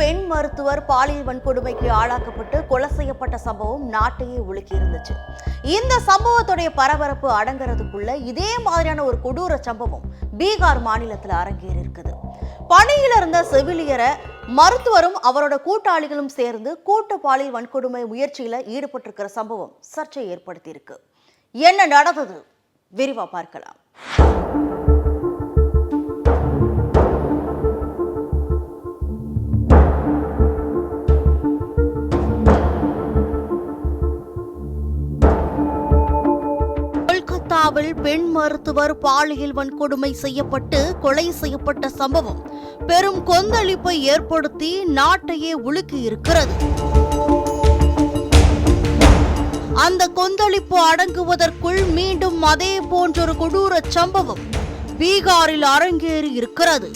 பெண் மருத்துவர் பாலியல் வன்கொடுமைக்கு ஆளாக்கப்பட்டு கொலை செய்யப்பட்ட சம்பவம் நாட்டையே உலுக்கி இருந்துச்சு. இந்த சம்பவத்துடைய பரபரப்பு அடங்குறதுக்குள்ள இதே மாதிரியான ஒரு கொடூர சம்பவம் பீகார் மாநிலத்தில் அரங்கேறி இருக்குது. பணியில் இருந்த செவிலியரை மருத்துவரும் அவரோட கூட்டாளிகளும் சேர்ந்து கூட்டு பாலியல் வன்கொடுமை முயற்சியில் ஈடுபட்டிருக்கிற சம்பவம் சர்ச்சை ஏற்படுத்தியிருக்கு. என்ன நடந்தது? விரிவா பார்க்கலாம். கொல்கத்தாவில் பெண் மருத்துவர் பாலியல் வன்கொடுமை செய்யப்பட்டு கொலை செய்யப்பட்ட சம்பவம் பெரும் கொந்தளிப்பை ஏற்படுத்தி நாட்டையே உலுக்கி இருக்கிறது அந்த கொந்தளிப்பு அடங்குவதற்குள் மீண்டும் அதே போன்றொரு கொடூர சம்பவம் பீகாரில் அரங்கேறி இருக்கிறது.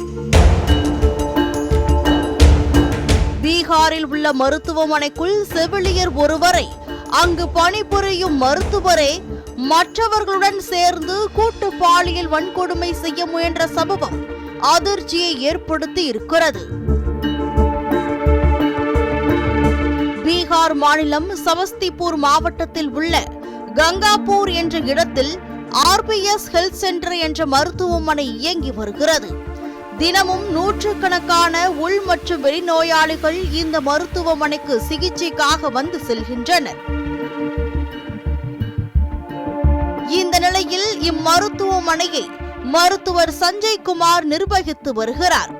பீகாரில் உள்ள மருத்துவமனைக்குள் செவிலியர் ஒருவரை அங்கு பணிபுரியும் மருத்துவரே மற்றவர்களுடன் சேர்ந்து கூட்டு பாலியல் வன்கொடுமை செய்ய முயன்ற சம்பவம் அதிர்ச்சியை ஏற்படுத்தி இருக்கிறது. பீகார் மாநிலம் சமஸ்திபூர் மாவட்டத்தில் உள்ள கங்காபூர் என்ற இடத்தில் ஆர்பிஎஸ் ஹெல்த் சென்டர் என்ற மருத்துவமனை இயங்கி வருகிறது. தினமும் நூற்றுக்கணக்கான உள் மற்றும் வெளிநோயாளிகள் இந்த மருத்துவமனைக்கு சிகிச்சைக்காக வந்து செல்கின்றனர். இந்த நிலையில் இம்மருத்துவமனையை மருத்துவர் சஞ்சய் குமார் நிர்வகித்து வருகிறார்.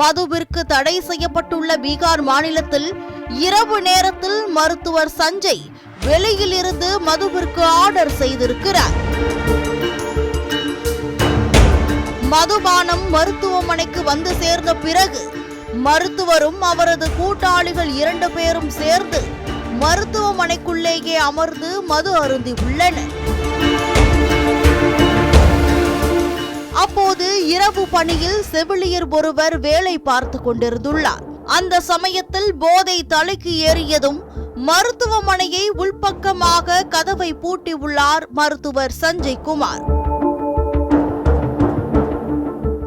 மதுவிற்கு தடை செய்யப்பட்டுள்ள பீகார் மாநிலத்தில் இரவு நேரத்தில் மருத்துவர் சஞ்சய் வெளியில் இருந்து மதுவிற்கு ஆர்டர் செய்திருக்கிறார். மதுபானம் மருத்துவமனைக்கு வந்து சேர்ந்த பிறகு மருத்துவரும் அவரது கூட்டாளிகள் இரண்டு பேரும் சேர்ந்து மருத்துவமனைக்குள்ளேயே அமர்ந்து மது அருந்தி உள்ளனர். அப்போது இரவு பணியில் செவிலியர் ஒருவர் வேலை பார்த்து கொண்டிருந்துள்ளார். அந்த சமயத்தில் போதை தலைக்கு ஏறியதும் மருத்துவமனையை உள்பக்கமாக கதவை பூட்டியுள்ளார் மருத்துவர் சஞ்சய் குமார்.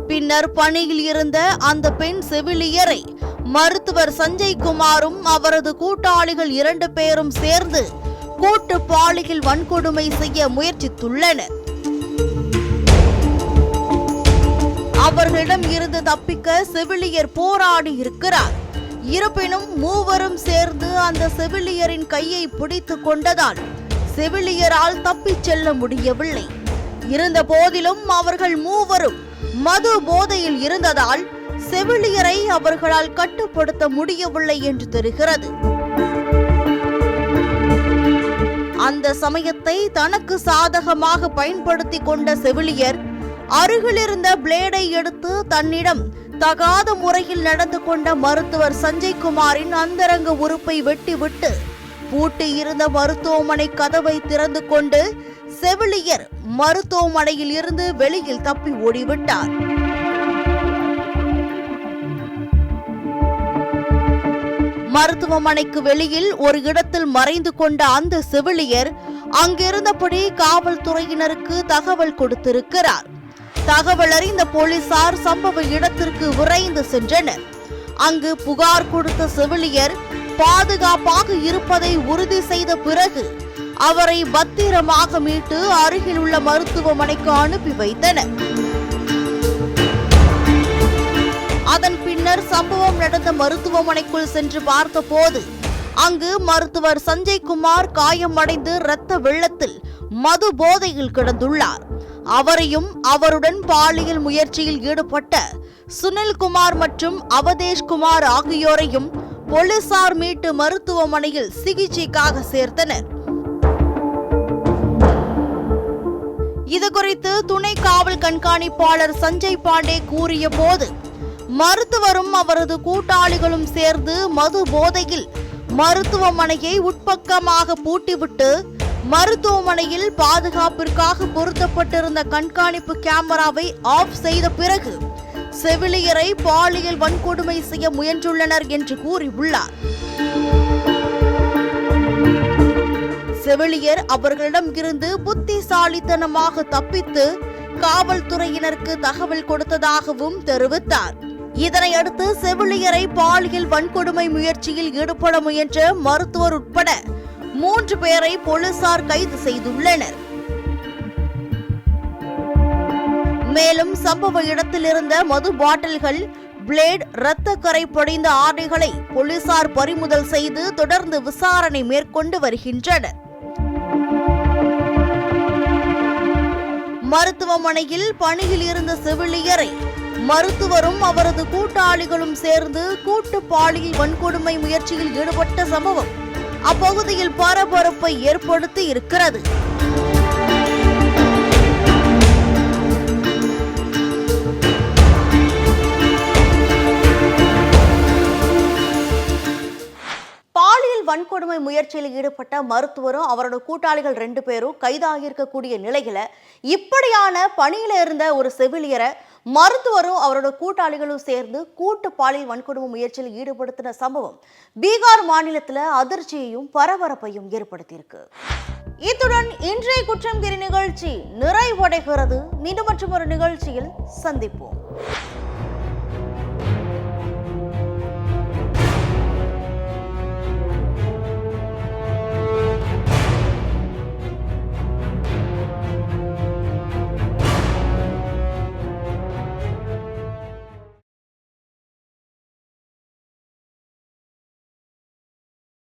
பின்னர் பணியில் இருந்த அந்த பெண் செவிலியரை மருத்துவர் சஞ்சய் குமாரும் அவரது கூட்டாளிகள் இரண்டு பேரும் சேர்ந்து கூட்டு பாலியல் வன்கொடுமை செய்ய முயற்சித்துள்ளனர். அவர்களிடம் இருந்து தப்பிக்க செவிலியர் போராடி இருக்கிறார். இருப்பினும் மூவரும் சேர்ந்து அந்த செவிலியரின் கையை பிடித்து கொண்டதால் செவிலியரால் தப்பிச் செல்ல முடியவில்லை. இருந்த போதிலும் அவர்கள் மூவரும் மது போதையில் இருந்ததால் செவிலியரை அவர்களால் கட்டுப்படுத்த முடியவில்லை என்று தெரிகிறது. அந்த சமயத்தை தனக்கு சாதகமாக பயன்படுத்தி கொண்ட செவிலியர் அருகிலிருந்த பிளேடை எடுத்து தன்னிடம் தகாத முறையில் நடந்து கொண்ட மருத்துவர் சஞ்சய் குமாரின் அந்தரங்க உறுப்பை வெட்டிவிட்டு பூட்டி இருந்த மருத்துவமனை கதவை திறந்து கொண்டு செவிலியர் மருத்துவமனையில் இருந்து வெளியில் தப்பி ஓடிவிட்டார். மருத்துவமனைக்கு வெளியில் ஒரு இடத்தில் மறைந்து கொண்ட அந்த செவிலியர் அங்கிருந்தபடி காவல்துறையினருக்கு தகவல் கொடுத்திருக்கிறார். தகவல் அறிந்த போலீசார் சம்பவ இடத்திற்கு விரைந்து சென்றனர். அங்கு புகார் கொடுத்த செவிலியர் பாதுகாப்பாக இருப்பதை உறுதி செய்த பிறகு அவரை பத்திரமாக மீட்டு அருகில் உள்ள மருத்துவமனைக்கு அனுப்பி வைத்தனர். அதன் பின்னர் சம்பவம் நடந்த மருத்துவமனைக்குள் சென்று பார்த்தபோது அங்கு மருத்துவர் சஞ்சய் குமார் காயமடைந்து இரத்த வெள்ளத்தில் மது போதையில் கிடந்துள்ளார். அவரையும் அவருடன் பாலியல் முயற்சியில் ஈடுபட்ட சுனில் குமார் மற்றும் அவதேஷ் குமார் ஆகியோரையும் போலீசார் மீட்டு மருத்துவமனையில் சிகிச்சைக்காக சேர்த்தனர். இதுகுறித்து துணை காவல் கண்காணிப்பாளர் சஞ்சய் பாண்டே கூறிய போது மருத்துவரும் அவரது கூட்டாளிகளும் சேர்ந்து மது போதையில் மருத்துவமனையை உட்பக்கமாக பூட்டிவிட்டு மருத்துவமனையில் பாதுகாப்பிற்காக பொருத்தப்பட்டிருந்த கண்காணிப்பு கேமராவை ஆஃப் செய்த பிறகு செவிலியரை பாலியல் வன்கொடுமை செய்ய முயன்றுள்ளனர் என்று கூறியுள்ளார். செவிலியர் அவர்களிடம் இருந்து புத்திசாலித்தனமாக தப்பித்து காவல்துறையினருக்கு தகவல் கொடுத்ததாகவும் தெரிவித்தார். இதனையடுத்து செவிலியரை பாலியல் வன்கொடுமை முயற்சியில் ஈடுபட முயன்ற மருத்துவர் உட்பட மூன்று பேரை போலீசார் கைது செய்துள்ளனர். மேலும் சம்பவ இடத்தில் இருந்த மது பாட்டில்கள் பிளேட் இரத்த கரை படிந்த ஆடைகளை போலீசார் பறிமுதல் செய்து தொடர்ந்து விசாரணை மேற்கொண்டு வருகின்றனர். மருத்துவமனையில் பணியில் இருந்த செவிலியரை மருத்துவரும் அவரது கூட்டாளிகளும் சேர்ந்து கூட்டு பாலியல் வன்கொடுமை முயற்சியில் ஈடுபட்ட சம்பவம் அப்பகுதியில் பரபரப்பை ஏற்படுத்தி இருக்கிறது. வன்கொடுமை முயற்சியில் ஈடுபட்ட மருத்துவரும் அவரோட கூட்டாளிகள் ரெண்டு பேரும் கைதாகியிருக்கக்கூடிய நிலையில இப்படியான பணியில இருந்த ஒரு செவிலியரை மருத்துவரும் அவரோட கூட்டாளிகளும் சேர்ந்து கூட்டு பாலியல் வன்கொடுமை முயற்சியில் ஈடுபடுத்தின சம்பவம் பீகார் மாநிலத்துல அதிர்ச்சியையும் பரபரப்பையும் ஏற்படுத்தியிருக்கு. இத்துடன் இன்றைய குற்றம் கிரி நிகழ்ச்சி நிறைவடைகிறது. மீண்டும் மற்றும் ஒரு நிகழ்ச்சியில் சந்திப்போம்.